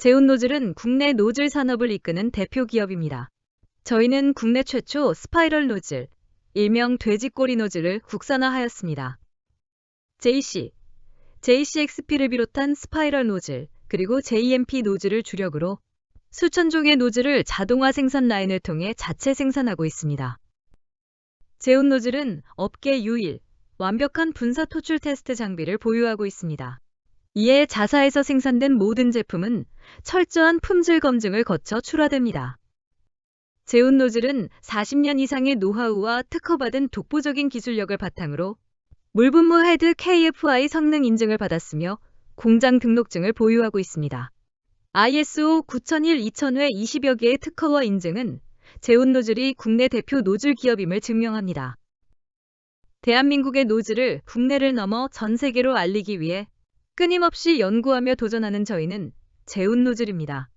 제운 노즐은 국내 노즐 산업을 이끄는 대표 기업입니다. 저희는 국내 최초 스파이럴 노즐, 일명 돼지꼬리 노즐을 국산화하였습니다. JC, JCXP를 비롯한 스파이럴 노즐, 그리고 JMP 노즐을 주력으로 수천 종의 노즐을 자동화 생산 라인을 통해 자체 생산하고 있습니다. 제운 노즐은 업계 유일, 완벽한 분사 토출 테스트 장비를 보유하고 있습니다. 이에 자사에서 생산된 모든 제품은 철저한 품질 검증을 거쳐 출하됩니다. 제운 노즐은 40년 이상의 노하우와 특허받은 독보적인 기술력을 바탕으로 물분무 헤드 KFI 성능 인증을 받았으며 공장 등록증을 보유하고 있습니다. ISO 9001-2000회 20여 개의 특허와 인증은 제운 노즐이 국내 대표 노즐 기업임을 증명합니다. 대한민국의 노즐을 국내를 넘어 전 세계로 알리기 위해 끊임없이 연구하며 도전하는 저희는 제운 노즐입니다.